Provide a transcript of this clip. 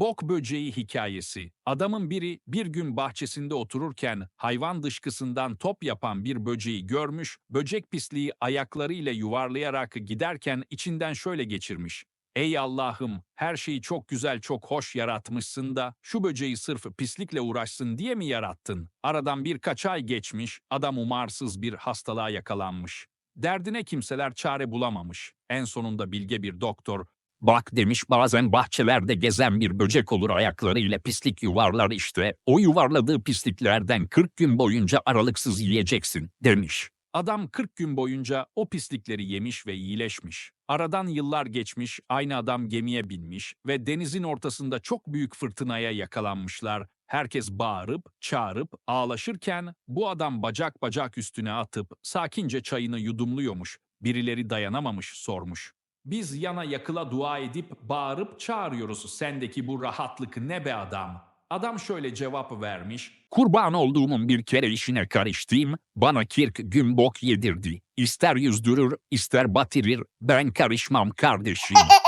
Bok böceği hikayesi. Adamın biri bir gün bahçesinde otururken hayvan dışkısından top yapan bir böceği görmüş, böcek pisliği ayaklarıyla yuvarlayarak giderken içinden şöyle geçirmiş. Ey Allah'ım, her şeyi çok güzel, çok hoş yaratmışsın da şu böceği sırf pislikle uğraşsın diye mi yarattın? Aradan birkaç ay geçmiş, adam umarsız bir hastalığa yakalanmış. Derdine kimseler çare bulamamış. En sonunda bilge bir doktor Bak demiş bazen bahçelerde gezen bir böcek olur ayaklarıyla pislik yuvarlar işte. O yuvarladığı pisliklerden 40 gün boyunca aralıksız yiyeceksin demiş. Adam 40 gün boyunca o pislikleri yemiş ve iyileşmiş. Aradan yıllar geçmiş, aynı adam gemiye binmiş ve denizin ortasında çok büyük fırtınaya yakalanmışlar. Herkes bağırıp, çağırıp, ağlaşırken bu adam bacak bacak üstüne atıp sakince çayını yudumluyormuş. Birileri dayanamamış, sormuş. Biz yana yakıla dua edip bağırıp çağırıyoruz. Sendeki bu rahatlık ne be adam? Adam şöyle cevap vermiş. Kurban olduğumun bir kere işine karıştığım bana 40 gün bok yedirdi. İster yüzdürür ister batırır ben karışmam kardeşim.